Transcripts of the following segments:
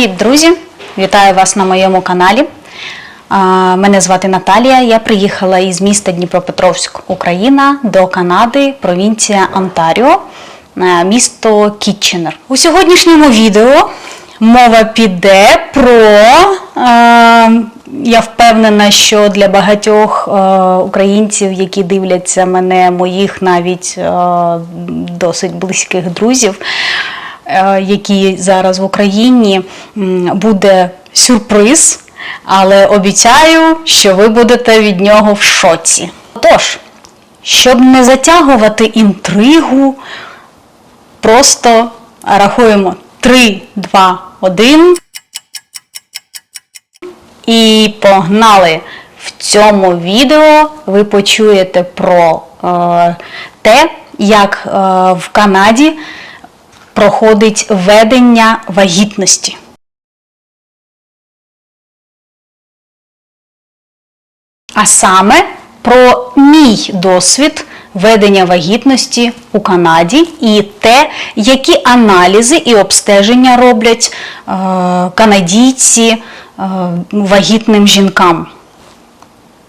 Привіт, друзі! Вітаю вас на моєму каналі. Мене звати Наталія. Я приїхала із міста Дніпропетровськ, Україна, до Канади, провінція Онтаріо, е, місто Кітченер. У сьогоднішньому відео мова піде про. е, Я впевнена, що для багатьох е, українців, які дивляться мене, моїх навіть досить близьких друзів, е, які зараз в Україні, буде сюрприз, але обіцяю, що ви будете від нього в шоці. Тож, щоб не затягувати інтригу, просто рахуємо 3, 2, 1. І погнали! В цьому відео ви почуєте про е, те, як е, в Канаді проходить ведення вагітності. А саме про мій досвід ведення вагітності у Канаді і те, які аналізи і обстеження роблять е, канадійці е, вагітним жінкам.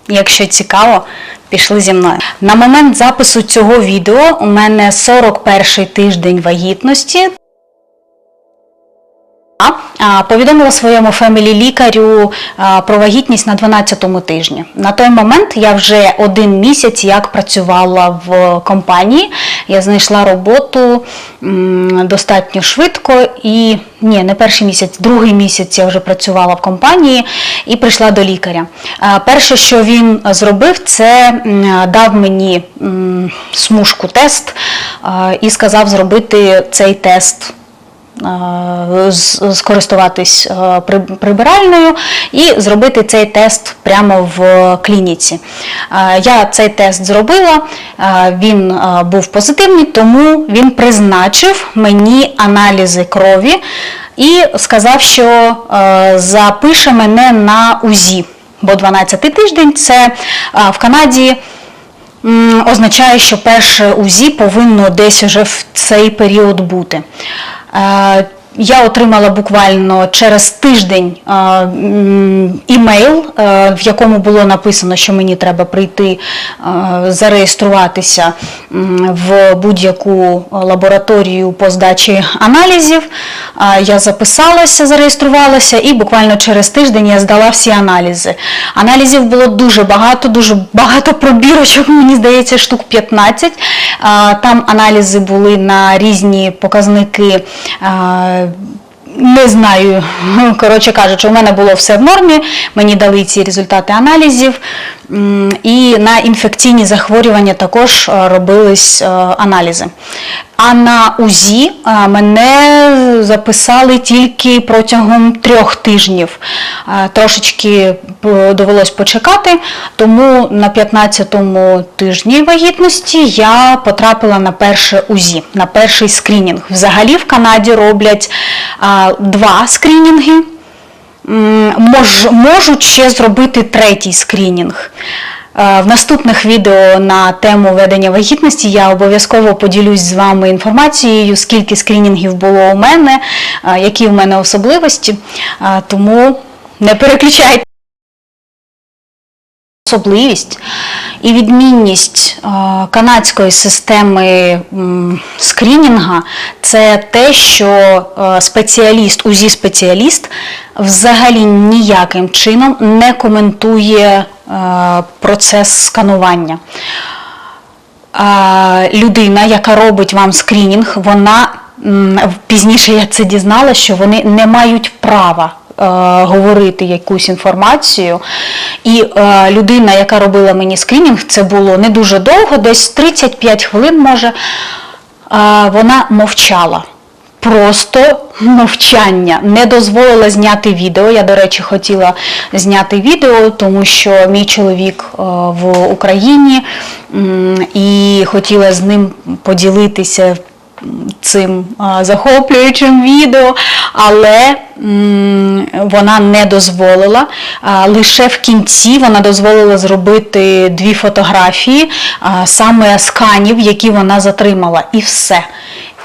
Якщо цікаво, пішли зі мною. На момент запису цього відео у мене 41 тиждень вагітності. Повідомила своєму фемілі-лікарю про вагітність на 12-му тижні. На той момент я вже один місяць як працювала в компанії. Я знайшла роботу достатньо швидко і ні, не перший місяць, другий місяць я вже працювала в компанії і прийшла до лікаря. Перше, що він зробив, це дав мені смужку тест і сказав зробити цей тест скористуватись е, прибиральною і зробити цей тест прямо в клініці. Е, Я цей тест зробила, е, він е, був позитивний, тому він призначив мені аналізи крові і сказав, що е, запише мене на УЗІ. Бо 12-й тиждень це е, в Канаді означає, що перше УЗІ повинно десь уже в цей період бути. Е, Я отримала буквально через тиждень імейл, е, в якому було написано, що мені треба прийти е, зареєструватися в будь-яку лабораторію по здачі аналізів. Я записалася, зареєструвалася, і буквально через тиждень я здала всі аналізи. Аналізів було дуже багато, дуже багато пробірочок, мені здається, штук 15. Там аналізи були на різні показники. Не знаю, коротше кажучи, у мене було все в нормі, мені дали ці результати аналізів. І на інфекційні захворювання також е, робились е, аналізи. А на УЗІ е, мене записали тільки протягом трьох тижнів. Е, Трошечки довелось почекати, тому на 15-му тижні вагітності я потрапила на перше УЗІ, на перший скринінг. Взагалі в Канаді роблять два скринінги. Мож, можуть ще зробити третій скринінг. Е, В наступних відео на тему ведення вагітності я обов'язково поділюсь з вами інформацією, скільки скринінгів було у мене, е, які у мене особливості. Е, Тому не переключайте. Особливість і відмінність е, канадської системи м, скринінга це те, що е, спеціаліст, УЗІ-спеціаліст взагалі ніяким чином не коментує е, процес сканування. Людина, яка робить вам скринінг, вона пізніше я це дізналася, що вони не мають права говорити якусь інформацію. І е, людина, яка робила мені скринінг, це було не дуже довго, десь 35 хвилин, може, е, вона мовчала. Просто мовчання не дозволила зняти відео. Я, до речі, хотіла зняти відео, тому що мій чоловік е, в Україні і хотіла з ним поділитися цим захоплюючим відео, але вона не дозволила. Лише в кінці вона дозволила зробити дві фотографії саме сканів, які вона затримала, і все.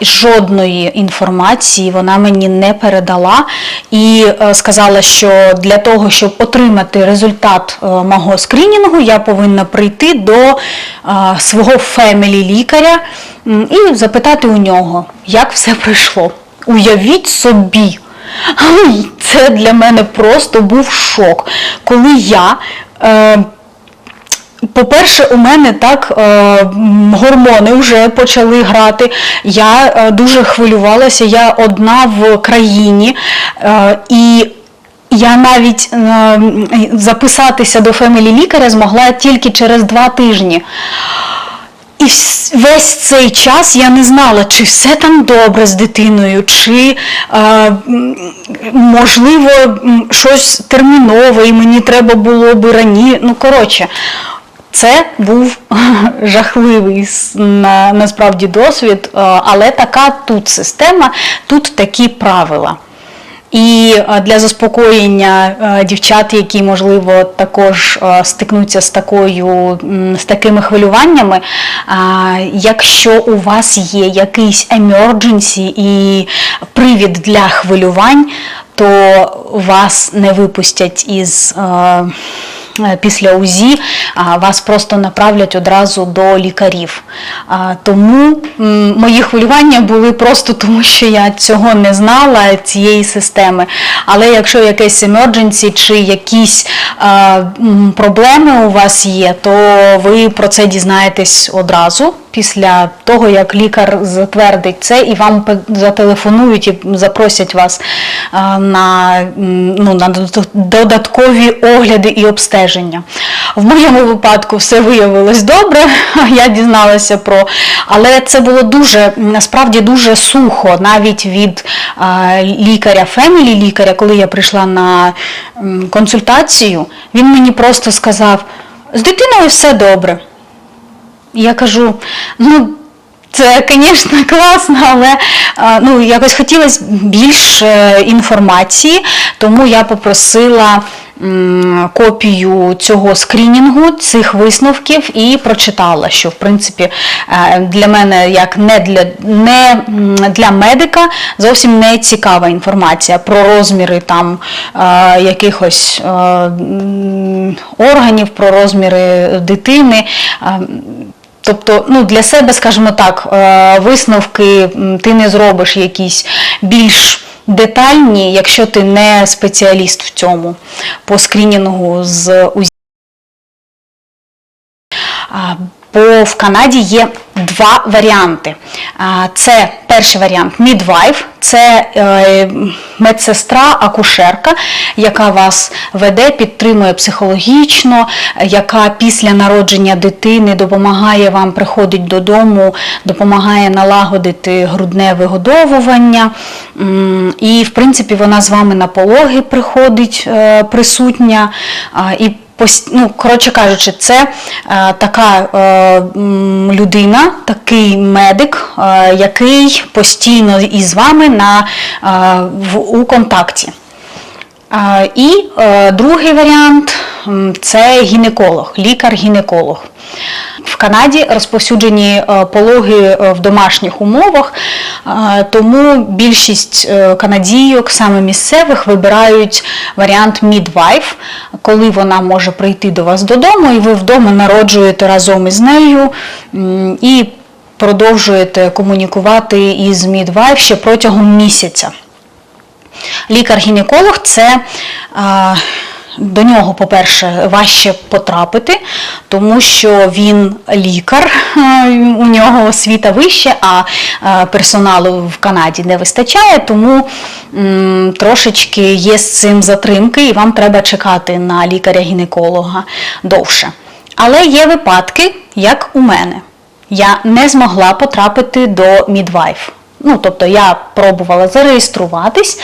Жодної інформації вона мені не передала і е, сказала, що для того, щоб отримати результат е, мого скрінінгу, я повинна прийти до е, свого фемілі-лікаря і запитати у нього, як все пройшло. Уявіть собі. Це для мене просто був шок, коли я. По-перше, у мене так е, гормони вже почали грати. Я е, дуже хвилювалася. Я одна в країні, е, і я навіть записатися до фемілі лікаря змогла тільки через два тижні. І весь цей час я не знала, чи все там добре з дитиною, чи е, можливо щось термінове, і мені треба було би раніше. Ну, коротше, це був жахливий на, насправді досвід, е, але така тут система, тут такі правила. І е, для заспокоєння е, дівчат, які можливо також стикнуться з такою з такими хвилюваннями, якщо у вас є якийсь emergency і привід для хвилювань, то вас не випустять із. Е, е, Після УЗІ вас просто направлять одразу до лікарів. Тому мої хвилювання були просто тому, що я цього не знала, цієї системи. Але якщо якесь emergency чи якісь проблеми у вас є, то ви про це дізнаєтесь одразу. Після того, як лікар затвердить це, і вам зателефонують і запросять вас на, ну, на додаткові огляди і обстеження. В моєму випадку все виявилось добре, я дізналася про, але це було дуже насправді дуже сухо, навіть від лікаря, фемілі лікаря, коли я прийшла на консультацію, він мені просто сказав: з дитиною все добре. Я кажу, ну. Це, звісно, класно, але е, ну, якось хотілося більше інформації, тому я попросила копію цього скрінінгу, цих висновків і прочитала, що в принципі е, для мене, як не для, не для медика, зовсім не цікава інформація про розміри там е, якихось е, органів, про розміри дитини. Тобто, ну для себе, скажімо так, висновки ти не зробиш якісь більш детальні, якщо ти не спеціаліст в цьому по скрінінгу з УЗІ. Бо в Канаді є два варіанти. Це перший варіант midwife, це е, медсестра, акушерка, яка вас веде, підтримує психологічно, яка після народження дитини допомагає вам приходить додому, допомагає налагодити грудне вигодовування. І, в принципі, вона з вами на пологи приходить е, присутня. І ну, коротше кажучи, це е, така е, людина, такий медик, е, який постійно із вами на, е, в, у контакті. І е, другий варіант це гінеколог, лікар-гінеколог. В Канаді розповсюджені е, пологи е, в домашніх умовах, тому більшість канадійок, саме місцевих, вибирають варіант midwife, коли вона може прийти до вас додому, і ви вдома народжуєте разом із нею і продовжуєте комунікувати із midwife ще протягом місяця. Лікар-гінеколог це до нього, по-перше, важче потрапити, тому що він лікар, у нього освіта вища, а персоналу в Канаді не вистачає, тому трошечки є з цим затримки, і вам треба чекати на лікаря-гінеколога довше. Але є випадки, як у мене. Я не змогла потрапити до мідвайф. Ну, тобто я пробувала зареєструватись,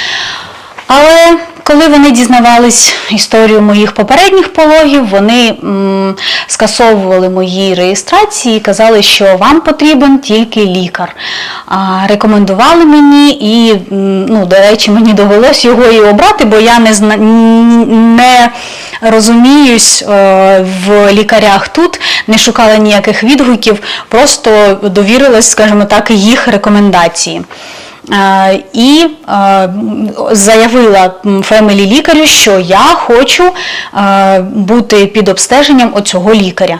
але коли вони дізнавались історію моїх попередніх пологів, вони м, скасовували мої реєстрації і казали, що вам потрібен тільки лікар. А, рекомендували мені, і ну, до речі, мені довелось його і обрати, бо я не зна... не розуміюсь е, в лікарях тут, не шукала ніяких відгуків, просто довірилась, скажімо так, їх рекомендації. Е, І е, заявила фемелі лікарю, що я хочу е, бути під обстеженням оцього лікаря.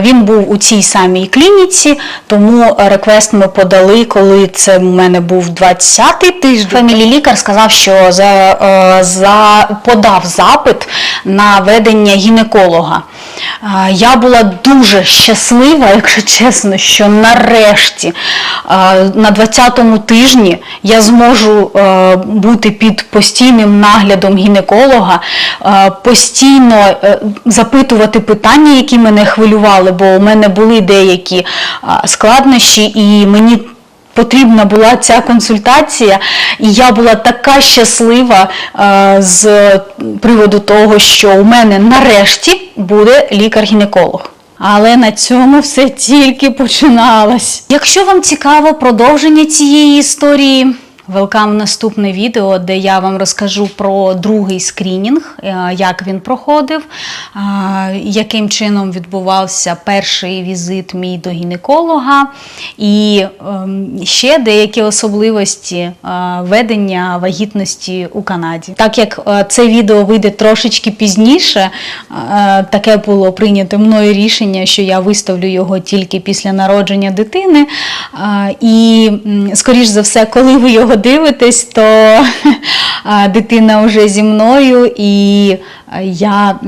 Він був у цій самій клініці, тому реквест ми подали, коли це в мене був 20-й тиждень. Фемілі лікар сказав, що за, за подав запит на ведення гінеколога. Я була дуже щаслива, якщо чесно, що нарешті на 20-му тижні я зможу е, бути під постійним наглядом гінеколога, е, постійно е, запитувати питання, які мене хвилювали, бо у мене були деякі е, складнощі, і мені потрібна була ця консультація, і я була така щаслива е, з приводу того, що у мене нарешті буде лікар-гінеколог. Але на цьому все тільки починалось. Якщо вам цікаво продовження цієї історії, велкам наступне відео, де я вам розкажу про другий скрінінг, е, як він проходив, е, яким чином відбувався перший візит мій до гінеколога, і ем, ще деякі особливості е, ведення вагітності у Канаді. Так як це відео вийде трошечки пізніше, таке було прийнято мною рішення, що я виставлю його тільки після народження дитини. І, скоріш за все, коли ви його дивитесь, то дитина вже зі мною, і е, я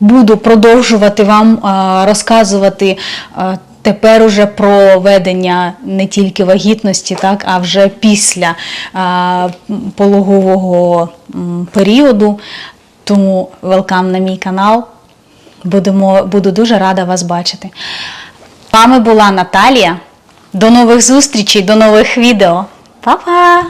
буду продовжувати вам розказувати. Тепер уже про ведення не тільки вагітності, так, а вже після пологового періоду. Тому велкам на мій канал. Будемо, буду дуже рада вас бачити. З вами була Наталія. До нових зустрічей, до нових відео. Па-па!